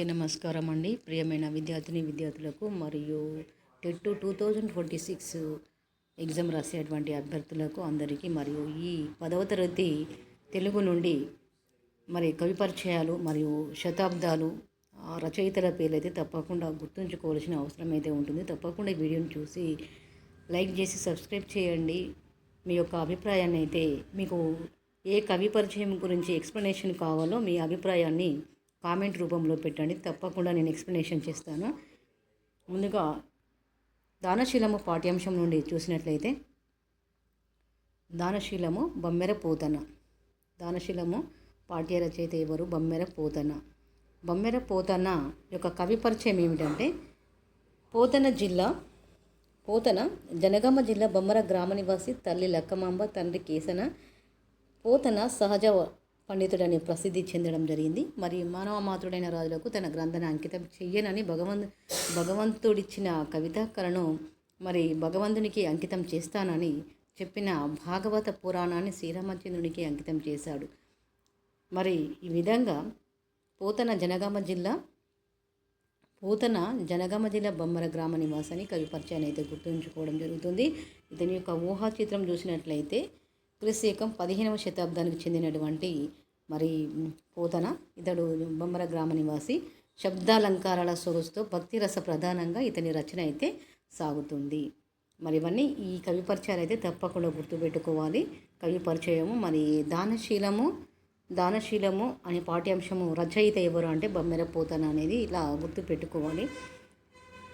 అందరికీ నమస్కారం అండి. ప్రియమైన విద్యార్థిని విద్యార్థులకు మరియు TET two thousand twenty six exam రాసేటువంటి అభ్యర్థులకు అందరికీ మరియు ఈ పదవ తరగతి తెలుగు నుండి మరి కవి పరిచయాలు మరియు శతాబ్దాలు రచయితల పేర్లైతే తప్పకుండా గుర్తుంచుకోవాల్సిన అవసరం అయితే ఉంటుంది. తప్పకుండా ఈ వీడియోని చూసి లైక్ చేసి సబ్స్క్రైబ్ చేయండి. మీ యొక్క అభిప్రాయాన్ని అయితే మీకు ఏ కవి పరిచయం గురించి ఎక్స్ప్లెనేషన్ కావాలో మీ అభిప్రాయాన్ని కామెంట్ రూపంలో పెట్టండి. తప్పకుండా నేను ఎక్స్ప్లెనేషన్ చేస్తాను. ముందుగా దానశీలము పాఠ్యాంశం నుండి చూసినట్లయితే దానశీలము బమ్మెర పోతన. దానశీలము పాఠ్య రచయిత ఎవరు? బమ్మెర పోతన. బమ్మెర పోతన యొక్క కవి పరిచయం ఏమిటంటే పోతన జిల్లా పోతన జనగామ జిల్లా బొమ్మర గ్రామ నివాసి తల్లి లక్కమాంబ తండ్రి కేసన. పోతన సహజ పండితుడని ప్రసిద్ధి చెందడం జరిగింది. మరి మానవ మాతృడైన రాజులకు తన గ్రంథాన్ని అంకితం చెయ్యనని భగవంత్ భగవంతుడిచ్చిన కవితా కళను మరి భగవంతునికి అంకితం చేస్తానని చెప్పిన భాగవత పురాణాన్ని శ్రీరామచంద్రునికి అంకితం చేశాడు. మరి ఈ విధంగా పోతన జనగామ జిల్లా పూతన జనగామ జిల్లా బొమ్మర గ్రామ నివాసాన్ని కవి పరిచయాన్ని అయితే గుర్తుంచుకోవడం జరుగుతుంది. ఇతని యొక్క ఊహా చిత్రం చూసినట్లయితే క్రిస్తకం పదిహేనవ శతాబ్దానికి చెందినటువంటి మరి పోతన ఇతడు బొమ్మర గ్రామ నివాసి శబ్దాలంకారాల సొగసుతో భక్తిరస ప్రధానంగా ఇతని రచన అయితే సాగుతుంది. మరి ఇవన్నీ ఈ కవి పరిచయాలు అయితే తప్పకుండా గుర్తుపెట్టుకోవాలి. కవి పరిచయము మరి దానశీలము దానశీలము అనే పాఠ్యాంశము రచయిత ఎవరు అంటే బొమ్మెర పోతన అనేది ఇలా గుర్తుపెట్టుకోవాలి.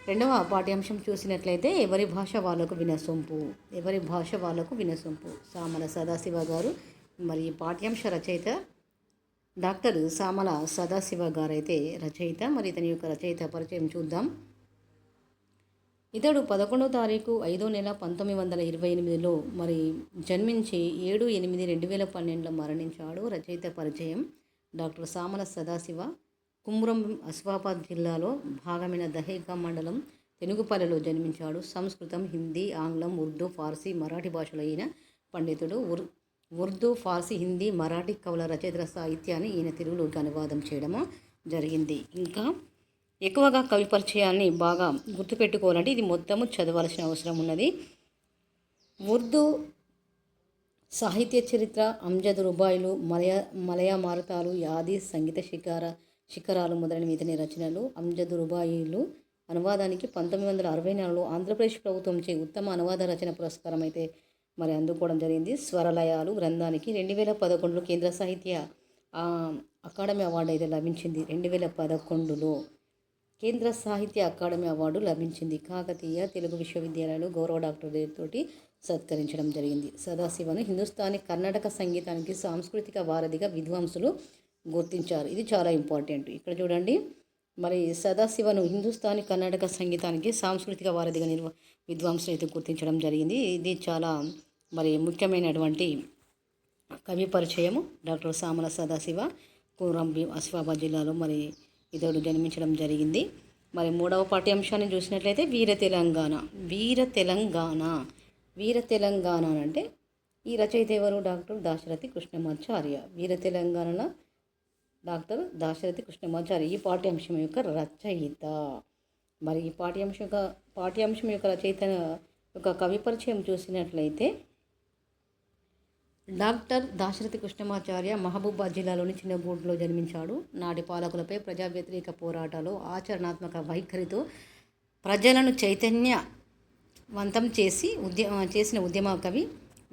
రెండవ పాఠ్యాంశం చూసినట్లయితే ఎవరి భాష వాళ్ళకు వినసొంపు ఎవరి భాష వాళ్ళకు వినసొంపు. సామల సదాశివ గారు మరి పాఠ్యాంశ రచయిత డాక్టర్ సామల సదాశివ గారైతే రచయిత. మరి ఇతని యొక్క రచయిత పరిచయం చూద్దాం. ఇతడు పదకొండో తారీఖు ఐదో నెల పంతొమ్మిది వందల ఇరవై ఎనిమిదిలో మరి జన్మించి ఏడు ఎనిమిది రెండు వేల పన్నెండులో మరణించాడు. రచయిత పరిచయం డాక్టర్ సామల సదాశివ. కుమ్రం అస్వాబాద్ జిల్లాలో భాగమైన దహేగా మండలం తెనుగుపల్లెలో జన్మించాడు. సంస్కృతం హిందీ ఆంగ్లం ఉర్దూ ఫార్సీ మరాఠీ భాషలో అయిన పండితుడు. ఉర్ ఉర్దూ ఫార్సీ హిందీ మరాఠీ కవుల రచయితల సాహిత్యాన్ని ఈయన తెలుగులోకి అనువాదం చేయడము జరిగింది. ఇంకా ఎక్కువగా కవి పరిచయాన్ని బాగా గుర్తుపెట్టుకోవాలంటే ఇది మొత్తము చదవాల్సిన అవసరం ఉన్నది. ఉర్దూ సాహిత్య చరిత్ర అంజద్ రుబాయిలు మలయ మలయ మారుతాలు యాది సంగీత శిఖార శిఖరాలు మొదలైన ఇతని రచనలు అంజద్ రుబాయిలు అనువాదానికి పంతొమ్మిది వందల అరవై నాలుగులో ఆంధ్రప్రదేశ్ ప్రభుత్వంచే ఉత్తమ అనువాద రచన పురస్కారం అయితే మరి అందుకోవడం జరిగింది. స్వరలయాలు గ్రంథానికి రెండు వేల పదకొండులో కేంద్ర సాహిత్య అకాడమీ అవార్డు అయితే లభించింది. రెండు వేల పదకొండులో కేంద్ర సాహిత్య అకాడమీ అవార్డు లభించింది. కాకతీయ తెలుగు విశ్వవిద్యాలయాలు గౌరవ డాక్టరేట్తోటి సత్కరించడం జరిగింది. సదాశివను హిందుస్థానీ కర్ణాటక సంగీతానికి సాంస్కృతిక వారధిగా విద్వాంసులు గుర్తించారు. ఇది చాలా ఇంపార్టెంట్. ఇక్కడ చూడండి. మరి సదాశివను హిందుస్థానీ కర్ణాటక సంగీతానికి సాంస్కృతిక వారధిగా నిర్వ విద్వాంసులు అయితే గుర్తించడం జరిగింది. ఇది చాలా మరి ముఖ్యమైనటువంటి కవి పరిచయము. డాక్టర్ సామల సదాశివ కూరంబి ఆసిఫాబాద్ జిల్లాలో మరి ఇతడు జన్మించడం జరిగింది. మరి మూడవ పాఠ్యాంశాన్ని చూసినట్లయితే వీర తెలంగాణ. వీర తెలంగాణ. వీర తెలంగాణ అంటే ఈ రచయిత ఎవరు? డాక్టర్ దాశరథి కృష్ణమాచార్య. వీర తెలంగాణలో డాక్టర్ దాశరథి కృష్ణమాచార్య ఈ పాఠ్యాంశం యొక్క రచయిత. మరి ఈ పాఠ్యాంశం యొక్క పాఠ్యాంశం యొక్క రచయిత యొక్క కవి పరిచయం చూసినట్లయితే డాక్టర్ దాశరథి కృష్ణమాచార్య మహబూబాద్ జిల్లాలోని చిన్నగూడులో జన్మించాడు. నాటి పాలకులపై ప్రజా వ్యతిరేక పోరాటాలు ఆచరణాత్మక వైఖరితో ప్రజలను చైతన్యవంతం చేసి ఉద్యమ చేసిన ఉద్యమ కవి.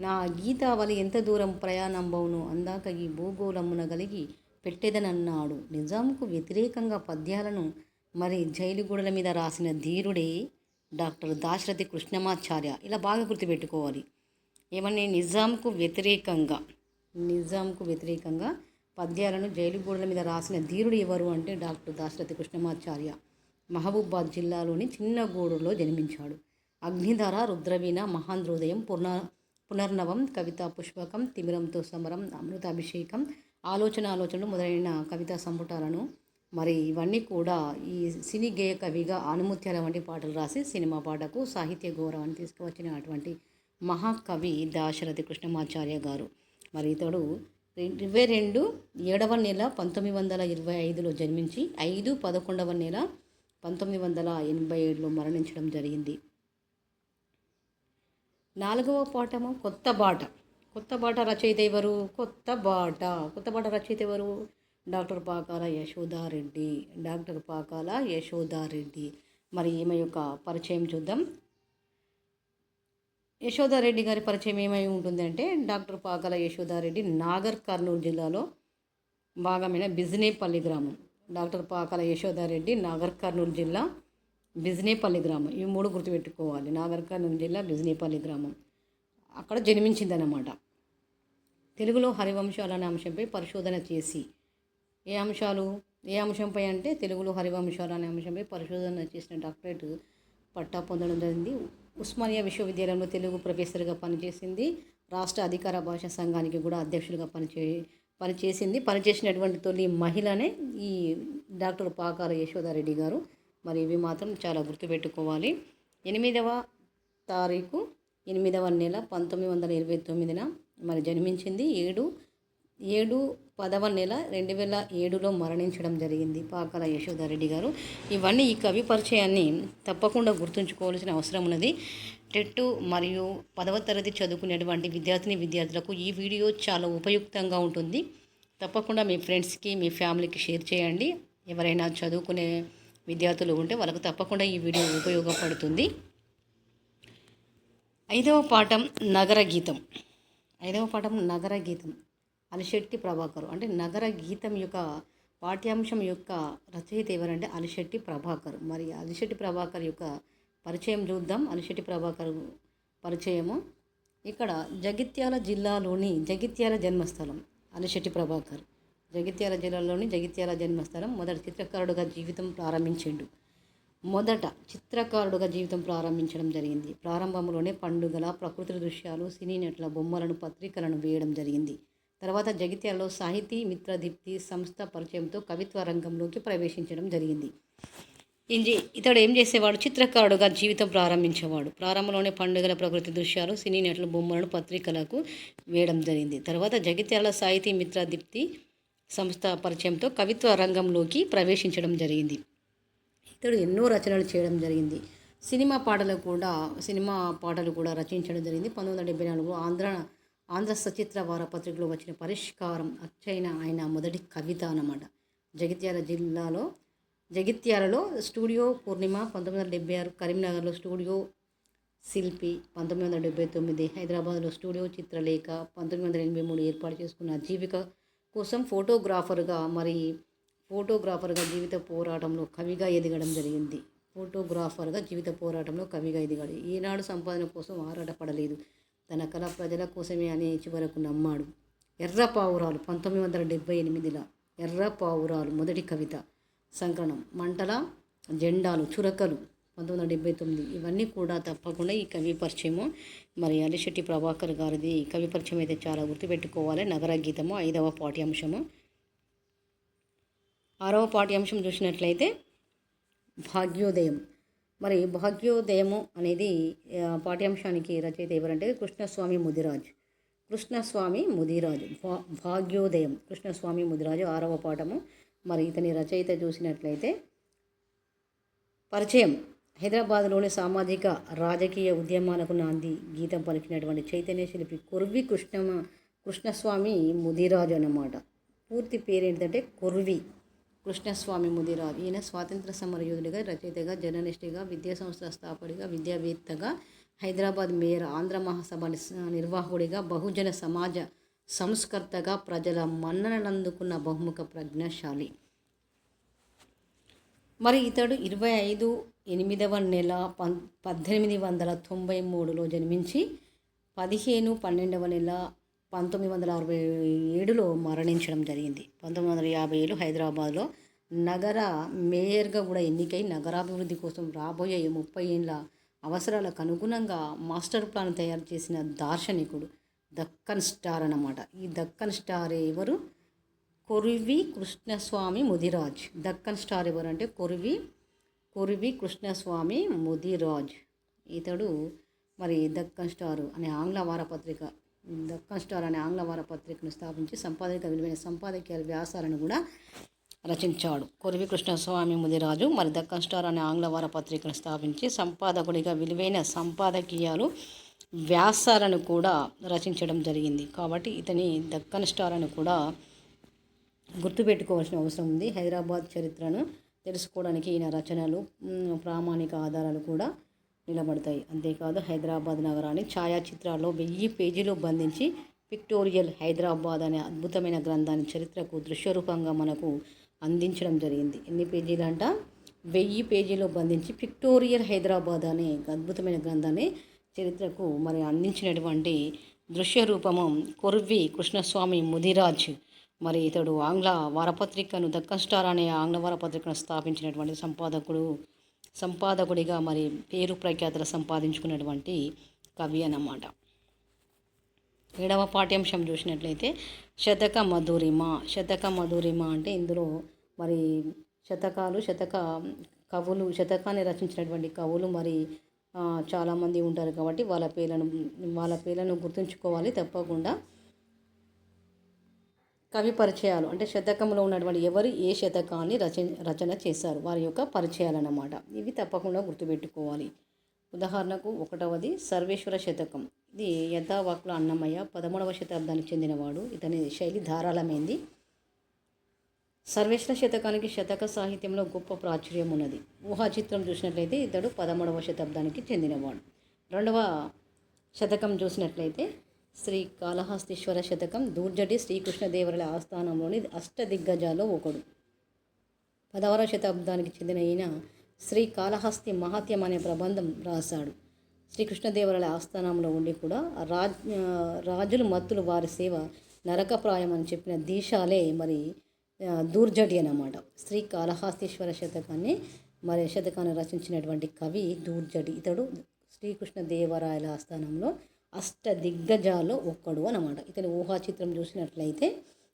నా గీతావళి ఎంత దూరం ప్రయాణంబవును అందాక ఈ భూగోళమున కలిగి పెట్టేదనన్నాడు. నిజాంకు వ్యతిరేకంగా పద్యాలను మరి జైలుగూడల మీద రాసిన ధీరుడే డాక్టర్ దాశరథి కృష్ణమాచార్య. ఇలా బాగా గుర్తుపెట్టుకోవాలి. ఏమని? నిజాంకు వ్యతిరేకంగా. నిజాంకు వ్యతిరేకంగా పద్యాలను జైలు గోడల మీద రాసిన ధీరుడు ఎవరు అంటే డాక్టర్ దాశరథి కృష్ణమాచార్య. మహబూబాద్ జిల్లాలోని చిన్న గూడూరులో జన్మించాడు. అగ్నిధార రుద్రవీణ మహాంద్రోదయం పునర్ పునర్నవం కవితా పుష్పకం తిమిరంతో సమరం అమృతాభిషేకం ఆలోచన ఆలోచనలు మొదలైన కవితా సంపుటాలను మరి ఇవన్నీ కూడా ఈ సినీ గేయ కవిగా ఆనుముత్యాల వంటి పాటలు రాసి సినిమా పాటకు సాహిత్య గౌరవాన్ని తీసుకువచ్చిన అటువంటి మహాకవి దాశరథి కృష్ణమాచార్య గారు. మరి ఇతడు ఇరవై రెండు ఏడవ నెల పంతొమ్మిది వందల ఇరవై ఐదులో జన్మించి ఐదు పదకొండవ నెల పంతొమ్మిది వందల ఎనభై ఏడులో మరణించడం జరిగింది. నాలుగవ పాఠము కొత్త బాట. కొత్త బాట రచయిత ఎవరు కొత్త బాట. కొత్త బాట రచయిత ఎవరు డాక్టర్ పాకాల యశోదారెడ్డి. డాక్టర్ పాకాల యశోదారెడ్డి. మరి ఈమె యొక్క పరిచయం చూద్దాం. యశోదారెడ్డి గారి పరిచయం ఏమై ఉంటుందంటే డాక్టర్ పాకాల యశోదారెడ్డి నాగర్ కర్నూలు జిల్లాలో భాగమైన బిజినేపల్లి గ్రామం. డాక్టర్ పాకాల యశోదారెడ్డి నాగర్ కర్నూలు జిల్లా బిజినేపల్లి గ్రామం. ఈ మూడు గుర్తుపెట్టుకోవాలి. నాగర్ కర్నూలు జిల్లా బిజినేపల్లి గ్రామం. అక్కడ జన్మించిందన్నమాట. తెలుగులో హరివంశాలు అనే అంశంపై పరిశోధన చేసి ఏ అంశాలు ఏ అంశంపై అంటే తెలుగులో హరివంశాలు అనే అంశంపై పరిశోధన చేసిన డాక్టరేట్ పట్టా పొందడం జరిగింది. ఉస్మానియా విశ్వవిద్యాలయంలో తెలుగు ప్రొఫెసర్గా పనిచేసింది. రాష్ట్ర అధికార భాషా సంఘానికి కూడా అధ్యక్షులుగా పనిచే పనిచేసింది. పనిచేసినటువంటి తొలి మహిళనే ఈ డాక్టర్ పాకాల యశోదారెడ్డి గారు. మరి ఇవి మాత్రం చాలా గుర్తుపెట్టుకోవాలి. ఎనిమిదవ తారీఖు ఎనిమిదవ నెల పంతొమ్మిది వందల ఇరవై తొమ్మిదిన మరి జన్మించింది ఏడు ఏడు పదవ నెల రెండు వేల ఏడులో మరణించడం జరిగింది పాకాల యశోదారెడ్డి గారు. ఇవన్నీ ఈ కవి పరిచయాన్ని తప్పకుండా గుర్తుంచుకోవాల్సిన అవసరం ఉన్నది. టెట్ మరియు పదవ తరగతి చదువుకునేటువంటి విద్యార్థిని విద్యార్థులకు ఈ వీడియో చాలా ఉపయుక్తంగా ఉంటుంది. తప్పకుండా మీ ఫ్రెండ్స్కి మీ ఫ్యామిలీకి షేర్ చేయండి. ఎవరైనా చదువుకునే విద్యార్థులు ఉంటే వాళ్ళకు తప్పకుండా ఈ వీడియో ఉపయోగపడుతుంది. ఐదవ పాఠం నగర గీతం. ఐదవ పాఠం నగర గీతం. అలిశెట్టి ప్రభాకర్. అంటే నగర గీతం యొక్క పాఠ్యాంశం యొక్క రచయిత ఎవరంటే అలిశెట్టి ప్రభాకర్. మరి అలిశెట్టి ప్రభాకర్ యొక్క పరిచయం చూద్దాం. అలిశెట్టి ప్రభాకర్ పరిచయము. ఇక్కడ జగిత్యాల జిల్లాలోని జగిత్యాల జన్మస్థలం అలిశెట్టి ప్రభాకర్. జగిత్యాల జిల్లాలోని జగిత్యాల జన్మస్థలం మొదటి చిత్రకారుడుగా జీవితం ప్రారంభించిండు. మొదట చిత్రకారుడుగా జీవితం ప్రారంభించడం జరిగింది. ప్రారంభంలోనే పండుగల ప్రకృతి దృశ్యాలు సినీ నటుల బొమ్మలను పత్రికలను వేయడం జరిగింది. తర్వాత జగిత్యాలలో సాహితీ మిత్రదీప్తి సంస్థ పరిచయంతో కవిత్వ రంగంలోకి ప్రవేశించడం జరిగింది. ఇంజి ఇతడు ఏం చేసేవాడు? చిత్రకారుడుగా జీవితం ప్రారంభించేవాడు. ప్రారంభంలోనే పండుగల ప్రకృతి దృశ్యాలు సినీ నటుల బొమ్మలను పత్రికలకు వేయడం జరిగింది. తర్వాత జగిత్యాల సాహితీ మిత్రదీప్తి సంస్థ పరిచయంతో కవిత్వ రంగంలోకి ప్రవేశించడం జరిగింది. ఇతడు ఎన్నో రచనలు చేయడం జరిగింది. సినిమా పాటలు కూడా సినిమా పాటలు కూడా రచించడం జరిగింది. పంతొమ్మిది వందల డెబ్బై నాలుగులో ఆంధ్ర ఆంధ్ర సచిత్ర వారపత్రికలో వచ్చిన పరిష్కారం అచ్చైన ఆయన మొదటి కవిత అన్నమాట. జగిత్యాల జిల్లాలో జగిత్యాలలో స్టూడియో పూర్ణిమ పంతొమ్మిది వందల డెబ్బై ఆరు కరీంనగర్లో స్టూడియో శిల్పి పంతొమ్మిది వందల డెబ్బై తొమ్మిది హైదరాబాద్లో స్టూడియో చిత్రలేఖ పంతొమ్మిది వందల ఎనభై మూడు ఏర్పాటు చేసుకున్న జీవిక కోసం ఫోటోగ్రాఫర్గా మరి ఫోటోగ్రాఫర్గా జీవిత పోరాటంలో కవిగా ఎదగడం జరిగింది. ఫోటోగ్రాఫర్గా జీవిత పోరాటంలో కవిగా ఎదిగాడు. ఈనాడు సంపాదన కోసం ఆరాటపడలేదు. తన కళ ప్రజల కోసమే అనే చివరకు నమ్మాడు. ఎర్ర పావురాలు పంతొమ్మిది వందల డెబ్బై ఎనిమిదిలో ఎర్ర పావురాలు మొదటి కవిత. సంకలనం మంటల జెండాలు చురకలు పంతొమ్మిది వందల డెబ్బై తొమ్మిది. ఇవన్నీ కూడా తప్పకుండా ఈ కవి పరిచయము. మరి అలిశెట్టి ప్రభాకర్ గారిది కవి పరిచయం అయితే చాలా గుర్తుపెట్టుకోవాలి. నగర గీతము ఐదవ పాఠ్యాంశము. ఆరవ పాఠ్యాంశం చూసినట్లయితే భాగ్యోదయం. మరి భాగ్యోదయము అనేది పాఠ్యాంశానికి రచయిత ఎవరంటే కృష్ణస్వామి ముదిరాజ్. కృష్ణస్వామి ముదిరాజు. భా భాగ్యోదయం. కృష్ణస్వామి ముదిరాజు ఆరవ పాఠము. మరి ఇతని రచయిత చూసినట్లయితే పరిచయం. హైదరాబాద్లోని సామాజిక రాజకీయ ఉద్యమాలకు నాంది గీతం పలికినటువంటి చైతన్య శిల్పి కొర్వి కృష్ణ కృష్ణస్వామి ముదిరాజు అన్నమాట. పూర్తి పేరు ఏంటంటే కొర్వి. కృష్ణస్వామి ముదిరాజు ఈయన స్వాతంత్ర సమరయోధుడిగా రచయితగా జర్నలిస్టుగా విద్యా సంస్థల స్థాపకుడిగా విద్యావేత్తగా హైదరాబాద్ మేయర్ ఆంధ్ర మహాసభ నిర్వాహకుడిగా బహుజన సమాజ సంస్కర్తగా ప్రజల మన్ననలందుకున్న బహుముఖ ప్రజ్ఞాశాలి. మరి ఇతడు ఇరవై ఐదు ఎనిమిదవ నెల పం పద్దెనిమిది వందల తొంభై మూడులో జన్మించి పదిహేను పన్నెండవ నెల పంతొమ్మిది వందల అరవై ఏడులో మరణించడం జరిగింది. పంతొమ్మిది వందల యాభై ఏడు హైదరాబాద్లో నగర మేయర్గా కూడా ఎన్నికై నగరాభివృద్ధి కోసం రాబోయే ముప్పై ఏళ్ళ అవసరాలకు అనుగుణంగా మాస్టర్ ప్లాన్ తయారు చేసిన దార్శనికుడు దక్కన్ స్టార్ అన్నమాట. ఈ దక్కన్ స్టార్ ఎవరు? కొరివి కృష్ణస్వామి ముదిరాజ్. దక్కన్ స్టార్ ఎవరంటే కొరివి కొరివి కృష్ణస్వామి ముదిరాజ్. ఇతడు మరి దక్కన్ స్టార్ అనే ఆంగ్ల వారపత్రిక దక్కన్ స్టార్ అనే ఆంగ్ల వారపత్రికను స్థాపించి సంపాదక విలువైన సంపాదకీయ వ్యాసాలను కూడా రచించాడు. కొరివి కృష్ణస్వామి ముదిరాజు మరి దక్కన్ స్టార్ అనే ఆంగ్ల వారపత్రికను స్థాపించి సంపాదకుడిగా విలువైన సంపాదకీయాలు వ్యాసాలను కూడా రచించడం జరిగింది. కాబట్టి ఇతని దక్కన్ స్టార్ అని కూడా గుర్తుపెట్టుకోవాల్సిన అవసరం ఉంది. హైదరాబాద్ చరిత్రను తెలుసుకోవడానికి ఈయన రచనలు ప్రామాణిక ఆధారాలు కూడా నిలబడతాయి. అంతేకాదు హైదరాబాద్ నగరాన్ని ఛాయాచిత్రాల్లో వెయ్యి పేజీలు బంధించి పిక్టోరియల్ హైదరాబాద్ అనే అద్భుతమైన గ్రంథాన్ని చరిత్రకు దృశ్యరూపంగా మనకు అందించడం జరిగింది. ఎన్ని పేజీలు అంట వెయ్యి పేజీలు బంధించి పిక్టోరియల్ హైదరాబాద్ అనే అద్భుతమైన గ్రంథాన్ని చరిత్రకు మరి అందించినటువంటి దృశ్య రూపము కొర్వి కృష్ణస్వామి ముదిరాజ్. మరి ఇతడు ఆంగ్ల వారపత్రికను దక్కన్ స్టార్ అనే ఆంగ్ల వారపత్రికను స్థాపించినటువంటి సంపాదకుడు సంపాదకుడిగా మరి పేరు ప్రఖ్యాతలు సంపాదించుకున్నటువంటి కవి అన్నమాట. ఏడవ పాఠ్యాంశం చూసినట్లయితే శతక మధురిమ. శతక మధురిమ అంటే ఇందులో మరి శతకాలు శతక కవులు శతకాన్ని రచించినటువంటి కవులు మరి చాలామంది ఉంటారు కాబట్టి వాళ్ళ పేర్లను వాళ్ళ పేర్లను గుర్తుంచుకోవాలి తప్పకుండా. కవి పరిచయాలు అంటే శతకంలో ఉన్నటువంటి ఎవరు ఏ శతకాన్ని రచ రచన చేశారు? వారి యొక్క పరిచయాలు అన్నమాట ఇవి తప్పకుండా గుర్తుపెట్టుకోవాలి. ఉదాహరణకు ఒకటవది సర్వేశ్వర శతకం. ఇది యథావాక్ల అన్నమయ్య పదమూడవ శతాబ్దానికి చెందినవాడు. ఇతని శైలి ధారాళమైంది. సర్వేశ్వర శతకానికి శతక సాహిత్యంలో గొప్ప ప్రాచుర్యం ఉన్నది. ఊహా చిత్రం చూసినట్లయితే ఇతడు పదమూడవ శతాబ్దానికి చెందినవాడు. రెండవ శతకం చూసినట్లయితే శ్రీ కాళహస్తీశ్వర శతకం దూర్జటి శ్రీకృష్ణదేవరుల ఆస్థానంలోని అష్టదిగ్గజాల్లో ఒకడు. పదవర శతాబ్దానికి చెందిన ఈయన శ్రీ కాళహస్తి మహాత్యం అనే ప్రబంధం రాశాడు. శ్రీకృష్ణదేవరాయల ఆస్థానంలో ఉండి కూడా రాజ్ రాజులు మత్తులు వారి సేవ నరకప్రాయం అని చెప్పిన దీశాలే మరి దూర్జటి అన్నమాట. శ్రీ కాళహస్తీశ్వర శతకాన్ని మరి శతకాన్ని రచించినటువంటి కవి దూర్జటి. ఇతడు శ్రీకృష్ణదేవరాయల ఆస్థానంలో అష్ట దిగ్గజాల్లో ఒక్కడు అనమాట ఇతని ఊహాచిత్రం చూసినట్లయితే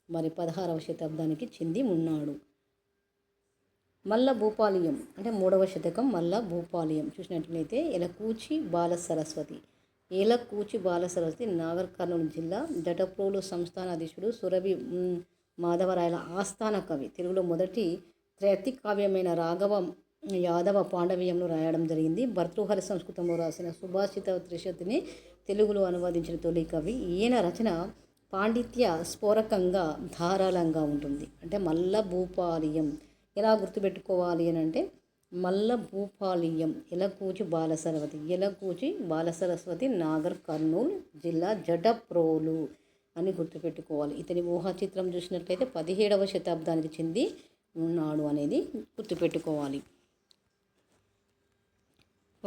మరి పదహారవ శతాబ్దానికి చెంది ఉన్నాడు. మల్ల భూపాలియం అంటే మూడవ శతకం మల్ల భూపాలియం చూసినట్లయితే ఎలకూచి బాల సరస్వతి ఏలకూచి బాల సరస్వతి నాగర్ కర్నూలు జిల్లా జటప్రోలు సంస్థానాధీశుడు సురభి మాధవరాయల ఆస్థాన కవి. తెలుగులో మొదటి త్రైతి కావ్యమైన రాఘవ యాదవ పాండవీయంలో రాయడం జరిగింది. భర్తృహరి సంస్కృతంలో రాసిన సుభాషిత త్రిశతిని తెలుగులో అనువదించిన తొలి కవి. ఈయన రచన పాండిత్య స్ఫోరకంగా ధారాళంగా ఉంటుంది. అంటే మల్ల భూపాలియం ఎలా గుర్తుపెట్టుకోవాలి అని అంటే మల్ల భూపాలియం ఎలకూచి బాలసరస్వతి ఎలకూచి బాల సరస్వతి నాగర్ కర్నూలు జిల్లా జడప్రోలు అని గుర్తుపెట్టుకోవాలి. ఇతని ఊహా చిత్రం చూసినట్లయితే పదిహేడవ శతాబ్దానికి చెంది ఉన్నాడు అనేది గుర్తుపెట్టుకోవాలి.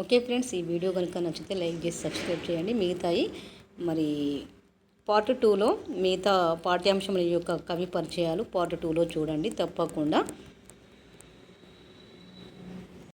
ఓకే ఫ్రెండ్స్ ఈ వీడియో కనుక నచ్చితే లైక్ చేసి సబ్స్క్రైబ్ చేయండి. మిగతాయి మరి పార్ట్ టూలో మిగతా పాఠ్యాంశం యొక్క కవి పరిచయాలు పార్ట్ టూలో చూడండి తప్పకుండా.